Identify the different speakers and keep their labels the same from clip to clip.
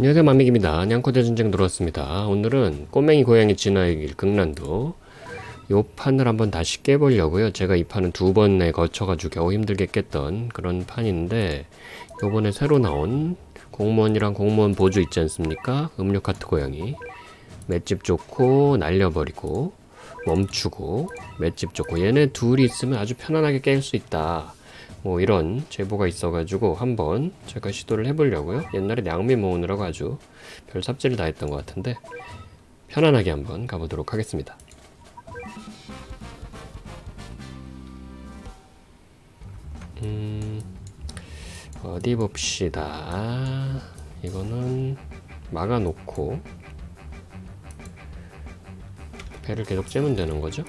Speaker 1: 안녕하세요 만mik입니다. 냥코대 전쟁 들어왔습니다. 오늘은 꼬맹이 고양이 진화의 길 극난도 요 판을 한번 다시 깨보려고요. 제가 이 판은 두 번에 거쳐가지고 겨우 힘들게 깼던 그런 판인데 요번에 새로 나온 공무원이랑 공무원 보조 있지 않습니까? 음료 카트 고양이. 맷집 좋고 날려버리고 멈추고 맷집 좋고 얘네 둘이 있으면 아주 편안하게 깰 수 있다 뭐 이런 제보가 있어가지고 한번 제가 시도를 해보려고요. 옛날에 양미 모으느라고 아주 별 삽질을 다 했던 것 같은데 편안하게 한번 가보도록 하겠습니다. 음 어디 봅시다. 이거는 막아놓고 배를 계속 째면 되는 거죠?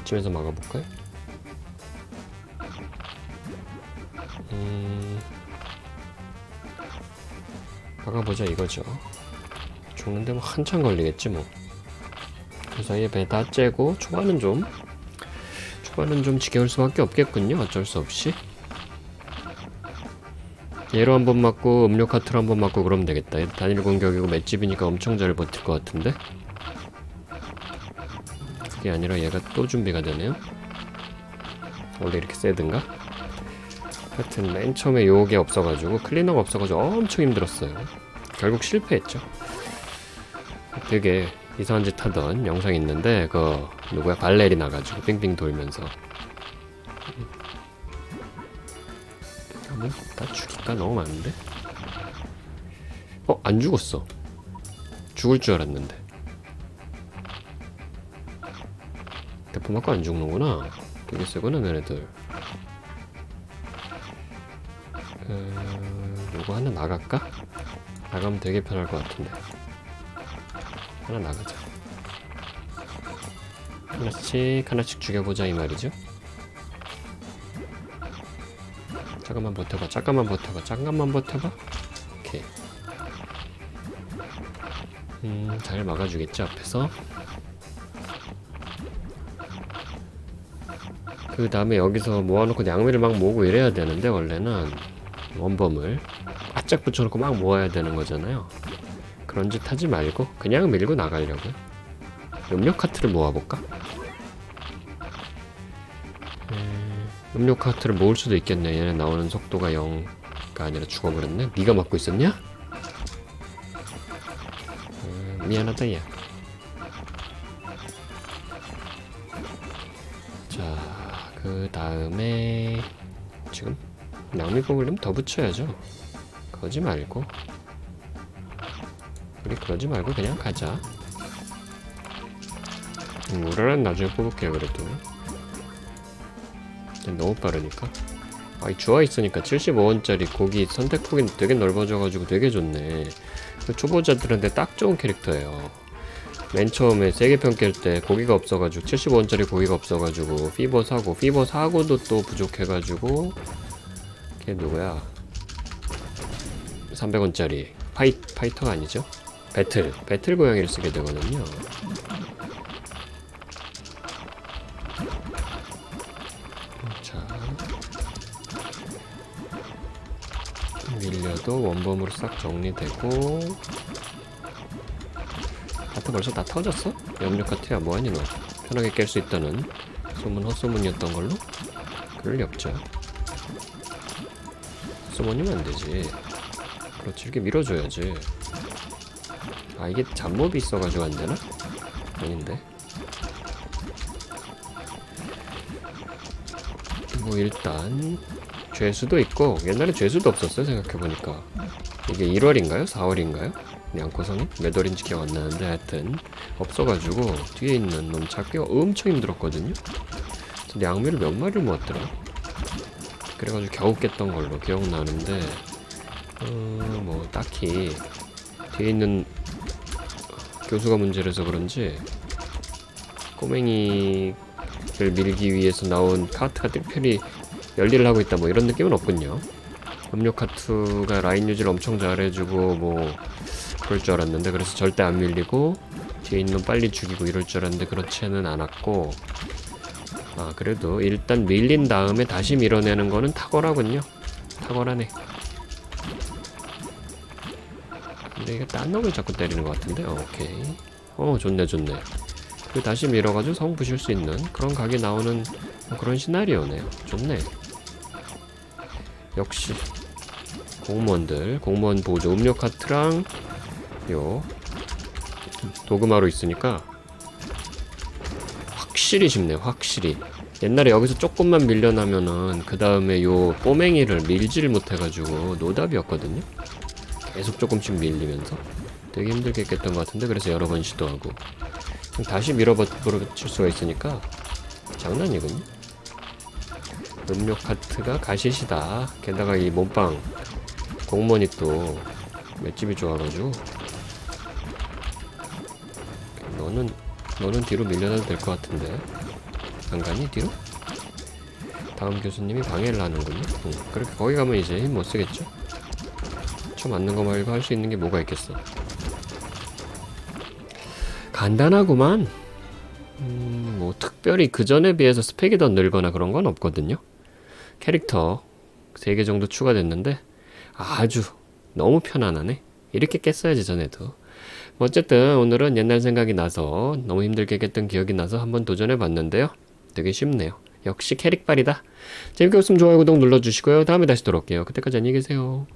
Speaker 1: 이쯤에서 막아볼까요? 막아보자 이거죠. 죽는데 뭐 한참 걸리겠지 뭐. 그 사이에 배다 째고 초반은 좀 초반은 좀 지겨울 수밖에 없겠군요. 어쩔 수 없이. 얘로 한 번 맞고 음료 카트로 한 번 맞고 그러면 되겠다. 얘 단일 공격이고 맷집이니까 엄청 잘 버틸 것 같은데. 그게 아니라 얘가 또 준비가 되네요. 원래 이렇게 세든가? 하여튼 맨 처음에 요게 없어가지고 클리너가 없어가지고 엄청 힘들었어요. 결국 실패했죠. 되게 이상한 짓 하던 영상이 있는데 그 누구야? 발레리 나 가지고 빙빙 돌면서. 한번 다 죽일까? 너무 많은데? 어 안 죽었어. 죽을 줄 알았는데. 대포 맞고 안 죽는구나. 되게 세구나 너네들 음, 요거 하나 나갈까? 나가면 되게 편할 것 같은데. 하나 나가자. 하나씩 하나씩 죽여보자 이 말이죠. 잠깐만 버텨봐. 잠깐만 버텨봐. 잠깐만 버텨봐. 오케이. 음잘 막아주겠지 앞에서? 그 다음에 여기서 모아놓고 양미를 막 모으고 이래야 되는데 원래는 원범을 바짝 붙여놓고 막 모아야 되는 거잖아요. 그런 짓 하지 말고 그냥 밀고 나가려고. 음료 카트를 모아볼까? 음, 음료 카트를 모을 수도 있겠네. 얘네 나오는 속도가 0가 아니라 죽어버렸네. 네가 맡고 있었냐? 음, 미안하다 야. 자, 그 다음에 지금 양미 뽑으려면 더 붙여야죠. 그러지 말고 우리 그러지 말고 그냥 가자. 음, 우라란 나중에 뽑을게요 그래도. 너무 빠르니까. 아이 주화 있으니까 75원짜리 고기 선택 폭이 되게 넓어져가지고 되게 좋네. 그 초보자들한테 딱 좋은 캐릭터예요. 맨 처음에 세계 평깰 때 고기가 없어가지고 75원짜리 고기가 없어가지고 피버 사고 피버 사고도 또 부족해가지고 걔 누구야? 300원짜리 파이, 파이터가 아니죠? 배틀 배틀 고양이를 쓰게 되거든요. 자 밀려도 원범으로 싹 정리되고. 카트 벌써 다 터졌어? 염력 카트야 뭐하니 너 편하게 깰 수 있다는 소문 헛소문이었던 걸로? 그럴 리 없죠 헛소문이면 안되지 그렇지 이렇게 밀어줘야지 아 이게 잡몹이 있어가지고 안되나? 아닌데 뭐 일단 죄수도 있고 옛날에 죄수도 없었어요 생각해보니까 이게 1월인가요? 4월인가요? 양코성이 몇 월인지 기억 안 나는데 하여튼 없어가지고 뒤에 있는 놈 찾기가 엄청 힘들었거든요. 양미를 몇 마리를 모았더라. 그래가지고 겨우 깼던 걸로 기억나는데 어 뭐 딱히 뒤에 있는 교수가 문제라서 그런지 꼬맹이를 밀기 위해서 나온 카트가 특별히 열일을 하고 있다 뭐 이런 느낌은 없군요. 음료 카트가 라인 유지를 엄청 잘해주고 뭐 그럴 줄 알았는데 그래서 절대 안 밀리고 뒤에 있는 놈 빨리 죽이고 이럴 줄 알았는데 그렇지는 않았고 아 그래도 일단 밀린 다음에 다시 밀어내는 거는 탁월하군요. 탁월하네. 근데 이게 딴 놈을 자꾸 때리는 것 같은데? 어, 오케이. 어 좋네 좋네. 그 다시 밀어가지고 성 부실 수 있는 그런 각이 나오는 뭐 그런 시나리오네요. 좋네. 역시 공무원들 공무원 보조. 음료 카트랑 요 도그마로 있으니까 확실히 쉽네 확실히. 옛날에 여기서 조금만 밀려나면은 그 다음에 요 꼬맹이를 밀지를 못해가지고 노답이었거든요. 계속 조금씩 밀리면서. 되게 힘들게 깼던 것 같은데 그래서 여러 번 시도하고. 다시 밀어버칠 수가 있으니까 장난이군요. 음료 카트가 가시시다. 게다가 이 몸빵. 공무원이 또 맷집이 좋아가지고. 너는 너는 뒤로 밀려나도 될 것 같은데 안 가니 뒤로? 다음 교수님이 방해를 하는군요. 응, 그렇게 거기 가면 이제 힘 못 쓰겠죠? 쳐 맞는 거 말고 할 수 있는 게 뭐가 있겠어? 간단하구만. 음, 뭐 특별히 그 전에 비해서 스펙이 더 늘거나 그런 건 없거든요. 캐릭터 3개 정도 추가됐는데 아주 너무 편안하네. 이렇게 깼어야지 전에도. 뭐 어쨌든 오늘은 옛날 생각이 나서 너무 힘들게 깼던 기억이 나서 한번 도전해 봤는데요. 되게 쉽네요. 역시 캐릭발이다. 재밌게 봤으면 좋아요, 구독 눌러주시고요. 다음에 다시 돌아올게요. 그때까지 안녕히 계세요.